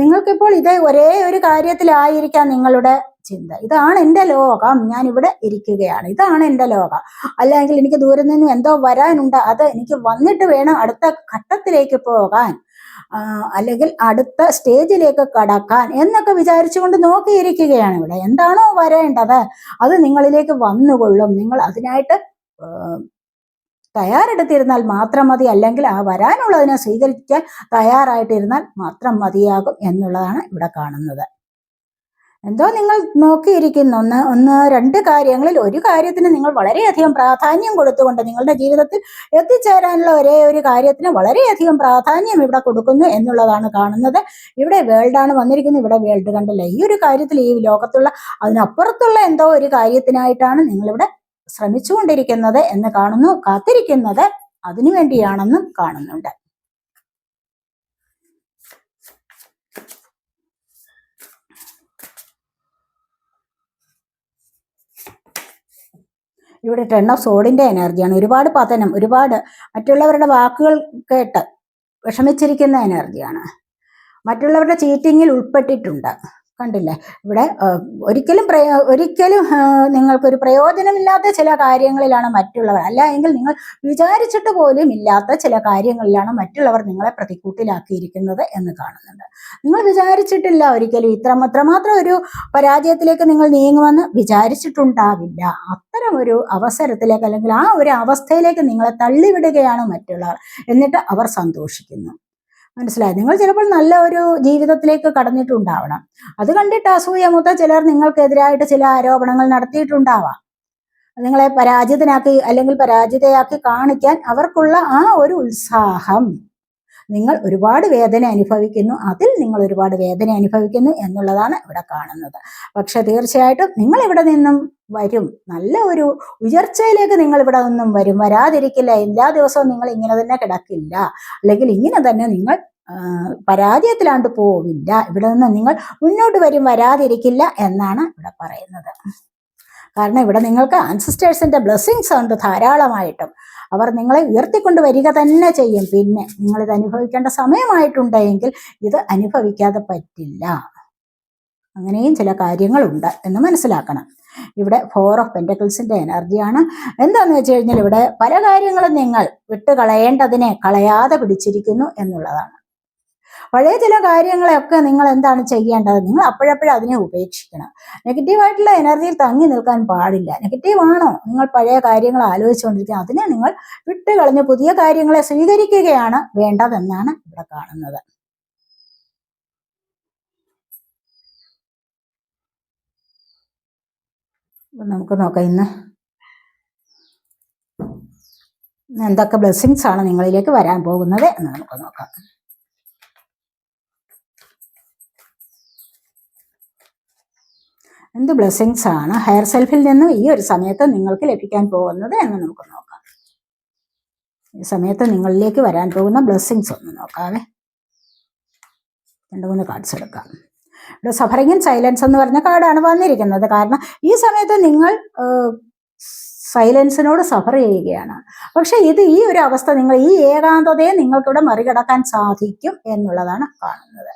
A: നിങ്ങൾക്കിപ്പോൾ ഇതേ ഒരേ ഒരു കാര്യത്തിലായിരിക്കാം നിങ്ങളുടെ ചിന്ത. ഇതാണ് എന്റെ ലോകം. ഞാൻ ഇവിടെ ഇരിക്കുകയാണ്. ഇതാണ് എന്റെ ലോകം. അല്ലെങ്കിൽ എനിക്ക് ദൂരെ നിന്നും എന്തോ വരാനുണ്ട്. അത് എനിക്ക് വന്നിട്ട് വേണം അടുത്ത ഘട്ടത്തിലേക്ക് പോകാൻ. അല്ലെങ്കിൽ അടുത്ത സ്റ്റേജിലേക്ക് കടക്കാൻ എന്നൊക്കെ വിചാരിച്ചുകൊണ്ട് നോക്കിയിരിക്കുകയാണ് ഇവിടെ. എന്താണോ വരേണ്ടത്? അത് നിങ്ങളിലേക്ക് വന്നുകൊള്ളും. നിങ്ങൾ അതിനായിട്ട് തയ്യാറെടുത്തിരുന്നാൽ മാത്രം മതി. അല്ലെങ്കിൽ ആ വരാനുള്ളതിനെ സ്വീകരിക്കാൻ തയ്യാറായിട്ടിരുന്നാൽ മാത്രം മതിയാകും എന്നുള്ളതാണ് ഇവിടെ കാണുന്നത്. എന്തോ നിങ്ങൾ നോക്കിയിരിക്കുന്നു. ഒന്ന് ഒന്ന് രണ്ട് കാര്യങ്ങളിൽ ഒരു കാര്യത്തിന് നിങ്ങൾ വളരെയധികം പ്രാധാന്യം കൊടുത്തുകൊണ്ട് നിങ്ങളുടെ ജീവിതത്തിൽ എത്തിച്ചേരാനുള്ള ഒരേ ഒരു കാര്യത്തിന് വളരെയധികം പ്രാധാന്യം ഇവിടെ കൊടുക്കുന്നു എന്നുള്ളതാണ് കാണുന്നത്. ഇവിടെ വേൾഡാണ് വന്നിരിക്കുന്നത്. ഇവിടെ വേൾഡ് കണ്ടല്ല? ഈ ഒരു കാര്യത്തിൽ ഈ ലോകത്തുള്ള അതിനപ്പുറത്തുള്ള എന്തോ ഒരു കാര്യത്തിനായിട്ടാണ് നിങ്ങളിവിടെ ശ്രമിച്ചുകൊണ്ടിരിക്കുന്നത് എന്ന് കാണുന്നു കാത്തിരിക്കുന്നത് അതിനു വേണ്ടിയാണെന്നും കാണുന്നുണ്ട്. ഇവിടെ ടെൺ ഓഫ് സോഡിന്റെ എനർജിയാണ് ഒരുപാട് പതനം ഒരുപാട് മറ്റുള്ളവരുടെ വാക്കുകൾ കേട്ട് വിഷമിച്ചിരിക്കുന്ന എനർജിയാണ് മറ്റുള്ളവരുടെ ചീറ്റിങ്ങിൽ ഉൾപ്പെട്ടിട്ടുണ്ട്. കണ്ടില്ലേ? ഇവിടെ ഒരിക്കലും ഒരിക്കലും നിങ്ങൾക്കൊരു പ്രയോജനമില്ലാത്ത ചില കാര്യങ്ങളിലാണ് മറ്റുള്ളവർ. അല്ല എങ്കിൽ നിങ്ങൾ വിചാരിച്ചിട്ട് പോലും ഇല്ലാത്ത ചില കാര്യങ്ങളിലാണ് മറ്റുള്ളവർ നിങ്ങളെ പ്രതിക്കൂട്ടിലാക്കിയിരിക്കുന്നത് എന്ന് കാണുന്നുണ്ട്. നിങ്ങൾ വിചാരിച്ചിട്ടില്ല ഒരിക്കലും ഇത്ര അത്രമാത്രം ഒരു പരാജയത്തിലേക്ക് നിങ്ങൾ നീങ്ങുമെന്ന് വിചാരിച്ചിട്ടുണ്ടാവില്ല. അത്തരം ഒരു അവസരത്തിലേക്ക് അല്ലെങ്കിൽ ആ ഒരു അവസ്ഥയിലേക്ക് നിങ്ങളെ തള്ളിവിടുകയാണ് മറ്റുള്ളവർ. എന്നിട്ട് അവർ സന്തോഷിക്കുന്നു. മനസ്സിലായി? നിങ്ങൾ ചിലപ്പോൾ നല്ല ഒരു ജീവിതത്തിലേക്ക് കടന്നിട്ടുണ്ടാവണം. അത് കണ്ടിട്ട് അസൂയ മൂത്ത ചിലർ നിങ്ങൾക്കെതിരായിട്ട് ചില ആരോപണങ്ങൾ നടത്തിയിട്ടുണ്ടാവാം. നിങ്ങളെ പരാജിതനാക്കി അല്ലെങ്കിൽ പരാജിതയാക്കി കാണിക്കാൻ അവർക്കുള്ള ആ ഒരു ഉത്സാഹം. നിങ്ങൾ ഒരുപാട് വേദന അനുഭവിക്കുന്നു. അതിൽ നിങ്ങൾ ഒരുപാട് വേദന അനുഭവിക്കുന്നു എന്നുള്ളതാണ് ഇവിടെ കാണുന്നത്. പക്ഷെ തീർച്ചയായിട്ടും നിങ്ങൾ ഇവിടെ നിന്നും വരും. നല്ല ഒരു ഉയർച്ചയിലേക്ക് നിങ്ങൾ ഇവിടെ നിന്നും വരും. വരാതിരിക്കില്ല. എല്ലാ ദിവസവും നിങ്ങൾ ഇങ്ങനെ തന്നെ കിടക്കില്ല. അല്ലെങ്കിൽ ഇങ്ങനെ തന്നെ നിങ്ങൾ പരാജയത്തിലാണ്ട് പോവില്ല. ഇവിടെ നിന്ന് നിങ്ങൾ മുന്നോട്ട് വരും. വരാതിരിക്കില്ല എന്നാണ് ഇവിടെ പറയുന്നത്. കാരണം ഇവിടെ നിങ്ങൾക്ക് അൻസിസ്റ്റേഴ്സിന്റെ ബ്ലെസ്സിങ്സ് ഉണ്ട് ധാരാളമായിട്ടും. അവർ നിങ്ങളെ ഉയർത്തിക്കൊണ്ട് വരിക തന്നെ ചെയ്യും. പിന്നെ നിങ്ങളിത് അനുഭവിക്കേണ്ട സമയമായിട്ടുണ്ടെങ്കിൽ ഇത് അനുഭവിക്കാതെ പറ്റില്ല. അങ്ങനെയും ചില കാര്യങ്ങളുണ്ട് എന്ന് മനസ്സിലാക്കണം. ഇവിടെ ഫോർ ഓഫ് പെന്റക്കിൾസിന്റെ എനർജിയാണ് എന്താണെന്ന് വെച്ച് കഴിഞ്ഞാൽ ഇവിടെ പല കാര്യങ്ങളും നിങ്ങൾ വിട്ടുകളയേണ്ടതിനെ കളയാതെ പിടിച്ചിരിക്കുന്നു എന്നുള്ളതാണ്. പഴയ ചില കാര്യങ്ങളെയൊക്കെ നിങ്ങൾ എന്താണ് ചെയ്യേണ്ടത്? നിങ്ങൾ അപ്പോഴപ്പോഴും അതിനെ ഉപേക്ഷിക്കണം. നെഗറ്റീവായിട്ടുള്ള എനർജിയിൽ തങ്ങി നിൽക്കാൻ പാടില്ല. നെഗറ്റീവ് ആണോ? നിങ്ങൾ പഴയ കാര്യങ്ങൾ ആലോചിച്ചുകൊണ്ടിരിക്കുക. അതിനെ നിങ്ങൾ വിട്ടുകളഞ്ഞ് പുതിയ കാര്യങ്ങളെ സ്വീകരിക്കുകയാണ് വേണ്ടതെന്നാണ് ഇവിടെ കാണുന്നത്. നമുക്ക് നോക്കാം ഇന്ന്. എന്തൊക്കെ ബ്ലെസ്സിങ്സ് ആണ് നിങ്ങളിലേക്ക് വരാൻ പോകുന്നത് എന്ന് നമുക്ക് നോക്കാം. എന്ത് ബ്ലെസ്സിങ്സ് ആണ് ഹയർ സെൽഫിൽ നിന്നും ഈ ഒരു സമയത്ത് നിങ്ങൾക്ക് ലഭിക്കാൻ പോകുന്നത് എന്ന് നമുക്ക് നോക്കാം. ഈ സമയത്ത് നിങ്ങളിലേക്ക് വരാൻ പോകുന്ന ബ്ലെസ്സിങ്സ് ഒന്ന് നോക്കാവേ. രണ്ട് മൂന്ന് കാർഡ്സ് എടുക്കാം. ഇവിടെ സഫറിങ് സൈലൻസ് എന്ന് പറഞ്ഞ കാർഡാണ് വന്നിരിക്കുന്നത്. കാരണം ഈ സമയത്ത് നിങ്ങൾ സൈലൻസിനോട് സഫർ ചെയ്യുകയാണ്. പക്ഷെ ഇത് ഈ ഒരു അവസ്ഥ നിങ്ങൾ ഈ ഏകാന്തതയെ നിങ്ങൾക്കിവിടെ മറികടക്കാൻ സാധിക്കും എന്നുള്ളതാണ് കാണുന്നത്.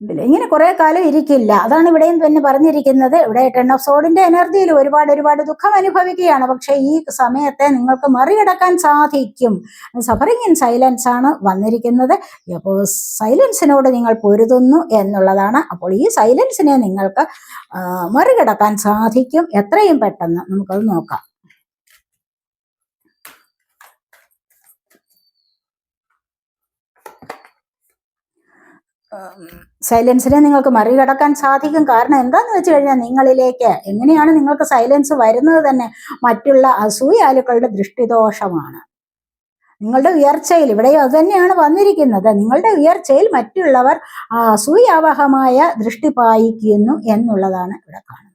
A: ഇങ്ങനെ കുറെ കാലം ഇരിക്കില്ല. അതാണ് ഇവിടെയും തന്നെ പറഞ്ഞിരിക്കുന്നത്. ഇവിടെ ടെൻ ഓഫ് സോഡിന്റെ എനർജിയിൽ ഒരുപാട് ഒരുപാട് ദുഃഖം അനുഭവിക്കുകയാണ്. പക്ഷെ ഈ സമയത്തെ നിങ്ങൾക്ക് മറികടക്കാൻ സാധിക്കും. സഫറിങ് ഇൻ സൈലൻസ് ആണ് വന്നിരിക്കുന്നത്. അപ്പോൾ സൈലൻസിനോട് നിങ്ങൾ പൊരുതുന്നു എന്നുള്ളതാണ്. അപ്പോൾ ഈ സൈലൻസിനെ നിങ്ങൾക്ക് മറികടക്കാൻ സാധിക്കും. എത്രയും പെട്ടെന്ന് നമുക്കത് നോക്കാം. സൈലൻസിനെ നിങ്ങൾക്ക് മറികടക്കാൻ സാധിക്കും. കാരണം എന്താന്ന് വെച്ച് കഴിഞ്ഞാൽ നിങ്ങളിലേക്ക് എങ്ങനെയാണ് നിങ്ങൾക്ക് സൈലൻസ് വരുന്നത് തന്നെ മറ്റുള്ള അസൂയാലുക്കളുടെ ദൃഷ്ടിദോഷമാണ്. നിങ്ങളുടെ ഉയർച്ചയിൽ ഇവിടെയും അത് തന്നെയാണ് വന്നിരിക്കുന്നത്. നിങ്ങളുടെ ഉയർച്ചയിൽ മറ്റുള്ളവർ അസൂയാവഹമായ ദൃഷ്ടി പായിക്കുന്നു എന്നുള്ളതാണ് ഇവിടെ കാണുന്നത്.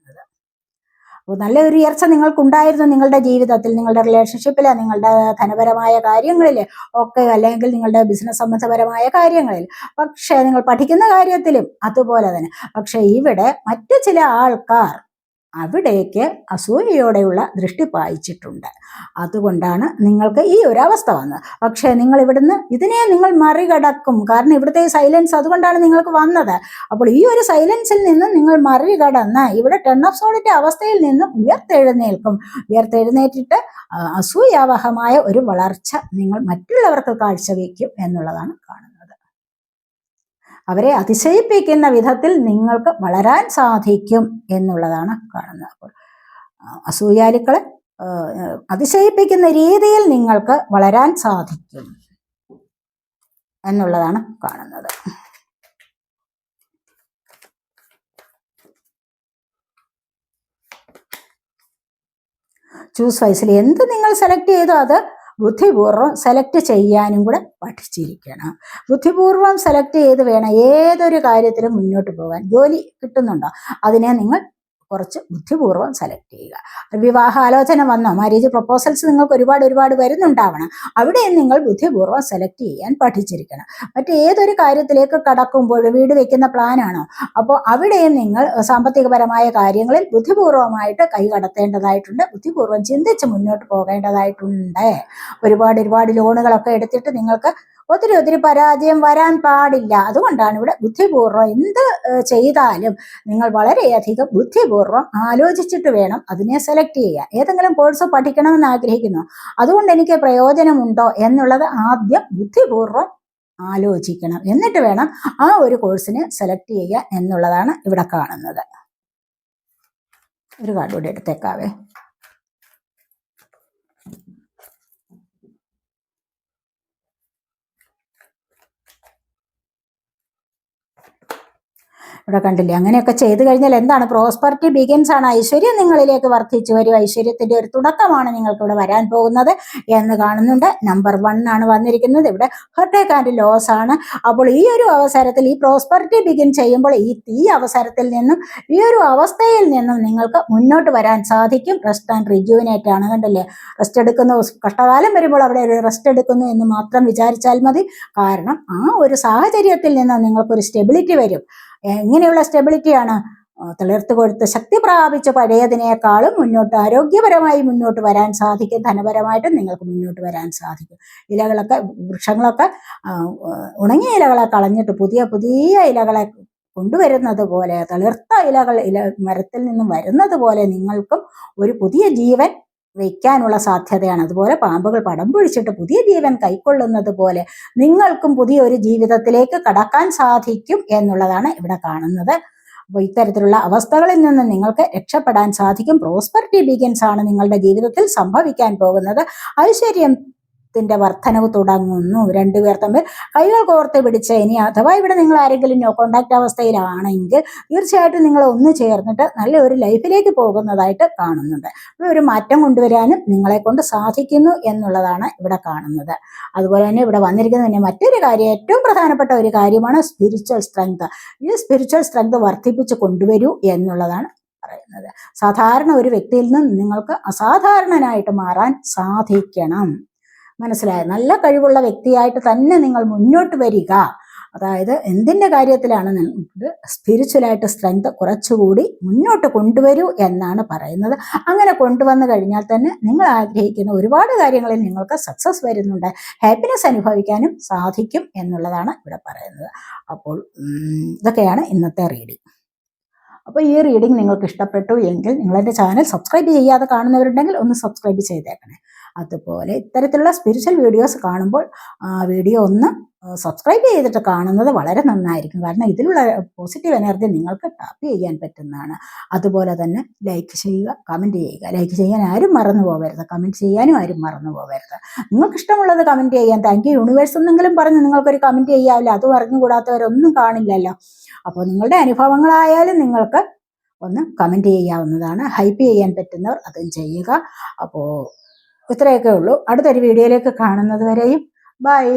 A: അപ്പോൾ നല്ലൊരു ഉയർച്ച നിങ്ങൾക്കുണ്ടായിരുന്നു നിങ്ങളുടെ ജീവിതത്തിൽ നിങ്ങളുടെ റിലേഷൻഷിപ്പിൽ നിങ്ങളുടെ ധനപരമായ കാര്യങ്ങളിൽ ഒക്കെ അല്ലെങ്കിൽ നിങ്ങളുടെ ബിസിനസ് സംബന്ധപരമായ കാര്യങ്ങളിൽ. പക്ഷേ നിങ്ങൾ പഠിക്കുന്ന കാര്യത്തിലും അതുപോലെ തന്നെ. പക്ഷെ ഇവിടെ മറ്റു ചില ആൾക്കാർ അവിടേക്ക് അസൂയയോടെയുള്ള ദൃഷ്ടി പായിച്ചിട്ടുണ്ട്. അതുകൊണ്ടാണ് നിങ്ങൾക്ക് ഈ ഒരു അവസ്ഥ വന്നത്. പക്ഷേ നിങ്ങൾ ഇവിടുന്ന് ഇതിനെ നിങ്ങൾ മറികടക്കും. കാരണം ഇവിടുത്തെ സൈലൻസ് അതുകൊണ്ടാണ് നിങ്ങൾക്ക് വന്നത്. അപ്പോൾ ഈ ഒരു സൈലൻസിൽ നിന്ന് നിങ്ങൾ മറികടന്ന് ഇവിടെ ടെൺ ഓഫ് സോളിന്റെ അവസ്ഥയിൽ നിന്ന് ഉയർത്തെഴുന്നേൽക്കും. ഉയർത്തെഴുന്നേറ്റിട്ട് അസൂയാവഹമായ ഒരു വളർച്ച നിങ്ങൾ മറ്റുള്ളവർക്ക് കാഴ്ചവെക്കും എന്നുള്ളതാണ് കാണുന്നത്. അവരെ അതിശയിപ്പിക്കുന്ന വിധത്തിൽ നിങ്ങൾക്ക് വളരാൻ സാധിക്കും എന്നുള്ളതാണ് കാണുന്നത്. അപ്പോൾ അസൂയാലിക്കളെ അതിശയിപ്പിക്കുന്ന രീതിയിൽ നിങ്ങൾക്ക് വളരാൻ സാധിക്കും എന്നുള്ളതാണ് കാണുന്നത്. ചൂസ് വൈസിൽ എന്ത് നിങ്ങൾ സെലക്ട് ചെയ്തോ അത് ബുദ്ധിപൂർവം സെലക്ട് ചെയ്യാനും കൂടെ പഠിച്ചിരിക്കണം. ബുദ്ധിപൂർവം സെലക്ട് ചെയ്ത് വേണം ഏതൊരു കാര്യത്തിലും മുന്നോട്ട് പോകാൻ. ജോലി കിട്ടുന്നുണ്ടോ? അതിനെ നിങ്ങൾ കുറച്ച് ബുദ്ധിപൂർവം സെലക്ട് ചെയ്യുക. വിവാഹ ആലോചന വന്നോ മാരേജ് പ്രപ്പോസൽസ് നിങ്ങൾക്ക് ഒരുപാട് ഒരുപാട് വരുന്നുണ്ടാവണം. അവിടെയും നിങ്ങൾ ബുദ്ധിപൂർവം സെലക്ട് ചെയ്യാൻ പഠിച്ചിരിക്കണം. മറ്റേതൊരു കാര്യത്തിലേക്ക് കടക്കുമ്പോൾ വീട് വെക്കുന്ന പ്ലാനാണോ അപ്പോൾ അവിടെയും നിങ്ങൾ സാമ്പത്തികപരമായ കാര്യങ്ങളിൽ ബുദ്ധിപൂർവമായിട്ട് കൈ കടത്തേണ്ടതായിട്ടുണ്ട് ബുദ്ധിപൂർവം ചിന്തിച്ച് മുന്നോട്ട് പോകേണ്ടതായിട്ടുണ്ട്. ഒരുപാട് ഒരുപാട് ലോണുകളൊക്കെ എടുത്തിട്ട് നിങ്ങൾക്ക് ഒത്തിരി ഒത്തിരി പരാജയം വരാൻ പാടില്ല. അതുകൊണ്ടാണ് ഇവിടെ ബുദ്ധിപൂർവം എന്ത് ചെയ്താലും നിങ്ങൾ വളരെയധികം ബുദ്ധിപൂർവം ആലോചിച്ചിട്ട് വേണം അതിനെ സെലക്ട് ചെയ്യുക ഏതെങ്കിലും കോഴ്സ് പഠിക്കണമെന്ന് ആഗ്രഹിക്കുന്നു. അതുകൊണ്ട് എനിക്ക് പ്രയോജനമുണ്ടോ എന്നുള്ളത് ആദ്യം ബുദ്ധിപൂർവം ആലോചിക്കണം. എന്നിട്ട് വേണം ആ ഒരു കോഴ്സിനെ സെലക്ട് ചെയ്യുക എന്നുള്ളതാണ് ഇവിടെ കാണുന്നത്. ഒരു കാർഡ് കൂടി എടുത്തേക്കാവേ. ഇവിടെ കണ്ടില്ലേ? അങ്ങനെയൊക്കെ ചെയ്തു കഴിഞ്ഞാൽ എന്താണ്? പ്രോസ്പെറിറ്റി ബിഗിൻസ് ആണ്. ഐശ്വര്യം നിങ്ങളിലേക്ക് വർദ്ധിച്ചു വരും. ഐശ്വര്യത്തിന്റെ ഒരു തുടക്കമാണ് നിങ്ങൾക്ക് ഇവിടെ വരാൻ പോകുന്നത് എന്ന് കാണുന്നുണ്ട്. നമ്പർ വൺ ആണ് വന്നിരിക്കുന്നത്. ഇവിടെ ഹെർട്ടേക്ക് ആൻഡ് ലോസ് ആണ്. അപ്പോൾ ഈ ഒരു അവസരത്തിൽ ഈ പ്രോസ്പെറിറ്റി ബിഗിൻ ചെയ്യുമ്പോൾ ഈ ഈ അവസരത്തിൽ നിന്നും ഈ ഒരു അവസ്ഥയിൽ നിന്നും നിങ്ങൾക്ക് മുന്നോട്ട് വരാൻ സാധിക്കും. റെസ്റ്റ് ആൻഡ് റിജുവിനേറ്റ് ആണ് കണ്ടല്ലേ? റെസ്റ്റ് എടുക്കുന്നു. കഷ്ടകാലം വരുമ്പോൾ അവിടെ ഒരു റെസ്റ്റ് എടുക്കുന്നു എന്ന് മാത്രം വിചാരിച്ചാൽ മതി. കാരണം ആ ഒരു സാഹചര്യത്തിൽ നിന്ന് നിങ്ങൾക്കൊരു സ്റ്റെബിലിറ്റി വരും. എങ്ങനെയുള്ള സ്റ്റെബിലിറ്റിയാണ് തളിർത്ത് കൊടുത്ത് ശക്തി പ്രാപിച്ച പഴയതിനേക്കാളും മുന്നോട്ട് ആരോഗ്യപരമായി മുന്നോട്ട് വരാൻ സാധിക്കും ധനപരമായിട്ടും നിങ്ങൾക്ക് മുന്നോട്ട് വരാൻ സാധിക്കും. ഇലകളൊക്കെ വൃക്ഷങ്ങളൊക്കെ ഉണങ്ങിയ ഇലകളെ കളഞ്ഞിട്ട് പുതിയ പുതിയ ഇലകളെ കൊണ്ടുവരുന്നത് പോലെ തളിർത്ത ഇലകൾ ഇല മരത്തിൽ നിന്നും വരുന്നത് പോലെ നിങ്ങൾക്കും ഒരു പുതിയ ജീവൻ വയ്ക്കാനുള്ള സാധ്യതയാണ്. അതുപോലെ പാമ്പുകൾ പടം പൊഴിച്ചിട്ട് പുതിയ ജീവൻ കൈക്കൊള്ളുന്നത് പോലെ നിങ്ങൾക്കും പുതിയൊരു ജീവിതത്തിലേക്ക് കടക്കാൻ സാധിക്കും എന്നുള്ളതാണ് ഇവിടെ കാണുന്നത്. അപ്പോൾ ഇത്തരത്തിലുള്ള അവസ്ഥകളിൽ നിന്ന് നിങ്ങൾക്ക് രക്ഷപ്പെടാൻ സാധിക്കും. പ്രോസ്പെറിറ്റി ബിഗിൻസ് ആണ് നിങ്ങളുടെ ജീവിതത്തിൽ സംഭവിക്കാൻ പോകുന്നത്. ഐശ്വര്യത്തിന്റെ വർധനവ് തുടങ്ങുന്നു. രണ്ടുപേർ തമ്മിൽ കൈകൾ കോർത്ത് പിടിച്ച ഇനി അഥവാ ഇവിടെ നിങ്ങൾ ആരെങ്കിലും നോ കോണ്ടാക്ട് അവസ്ഥയിലാണെങ്കിൽ തീർച്ചയായിട്ടും നിങ്ങൾ ഒന്ന് ചേർന്നിട്ട് നല്ല ഒരു ലൈഫിലേക്ക് പോകുന്നതായിട്ട് കാണുന്നുണ്ട്. ഒരു മാറ്റം കൊണ്ടുവരാനും നിങ്ങളെ കൊണ്ട് സാധിക്കുന്നു എന്നുള്ളതാണ് ഇവിടെ കാണുന്നത്. അതുപോലെ തന്നെ ഇവിടെ വന്നിരിക്കുന്ന തന്നെ മറ്റൊരു കാര്യം ഏറ്റവും പ്രധാനപ്പെട്ട ഒരു കാര്യമാണ് സ്പിരിച്വൽ സ്ട്രെങ്ത് ഈ സ്പിരിച്വൽ സ്ട്രെങ്ത് വർദ്ധിപ്പിച്ച് കൊണ്ടുവരൂ എന്നുള്ളതാണ് പറയുന്നത്. സാധാരണ ഒരു വ്യക്തിയിൽ നിന്ന് നിങ്ങൾക്ക് അസാധാരണനായിട്ട് മാറാൻ സാധിക്കണം. മനസ്സിലായോ നല്ല കഴിവുള്ള വ്യക്തിയായിട്ട് തന്നെ നിങ്ങൾ മുന്നോട്ട് വരിക. അതായത് എന്തിന്റെ കാര്യത്തിലാണ് നിങ്ങൾക്ക് സ്പിരിച്വലായിട്ട് സ്ട്രെങ്ത് കുറച്ചുകൂടി മുന്നോട്ട് കൊണ്ടുവരൂ എന്നാണ് പറയുന്നത്. അങ്ങനെ കൊണ്ടുവന്നു കഴിഞ്ഞാൽ തന്നെ നിങ്ങൾ ആഗ്രഹിക്കുന്ന ഒരുപാട് കാര്യങ്ങളിൽ നിങ്ങൾക്ക് സക്സസ് വരുന്നുണ്ട്. ഹാപ്പിനെസ് അനുഭവിക്കാനും സാധിക്കും എന്നുള്ളതാണ് ഇവിടെ പറയുന്നത്. അപ്പോൾ ഇതൊക്കെയാണ് ഇന്നത്തെ റീഡിങ് അപ്പോൾ ഈ റീഡിംഗ് നിങ്ങൾക്ക് ഇഷ്ടപ്പെട്ടു എങ്കിൽ നിങ്ങളെന്റെ ചാനൽ സബ്സ്ക്രൈബ് ചെയ്യാതെ കാണുന്നവരുണ്ടെങ്കിൽ ഒന്ന് സബ്സ്ക്രൈബ് ചെയ്തേക്കണേ. അതുപോലെ ഇത്തരത്തിലുള്ള സ്പിരിച്വൽ വീഡിയോസ് കാണുമ്പോൾ വീഡിയോ ഒന്ന് സബ്സ്ക്രൈബ് ചെയ്തിട്ട് കാണുന്നത് വളരെ നന്നായിരിക്കും. കാരണം ഇതിലുള്ള പോസിറ്റീവ് എനർജി നിങ്ങൾക്ക് ടാപ്പ് ചെയ്യാൻ പറ്റുന്നതാണ്. അതുപോലെ തന്നെ ലൈക്ക് ചെയ്യുക കമന്റ് ചെയ്യുക. ലൈക്ക് ചെയ്യാൻ ആരും മറന്നു പോകരുത്. കമന്റ് ചെയ്യാനും ആരും മറന്നു പോകരുത്. നിങ്ങൾക്ക് ഇഷ്ടമുള്ളത് കമന്റ് ചെയ്യാൻ താങ്ക് യു യൂണിവേഴ്സ് എന്നെങ്കിലും പറഞ്ഞ് നിങ്ങൾക്കൊരു കമന്റ് ചെയ്യാമല്ലോ അത് പറഞ്ഞുകൂടാത്തവരൊന്നും കാണില്ലല്ലോ. അപ്പോൾ നിങ്ങളുടെ അനുഭവങ്ങളായാലും നിങ്ങൾക്ക് ഒന്ന് കമന്റ് ചെയ്യാവുന്നതാണ്. ഹൈപ്പ് ചെയ്യാൻ പറ്റുന്നവർ അതും ചെയ്യുക. അപ്പോൾ ഇത്രയൊക്കെ ഉള്ളൂ. അടുത്തൊരു വീഡിയോയിലേക്ക് കാണുന്നത് വരെയും ബൈ.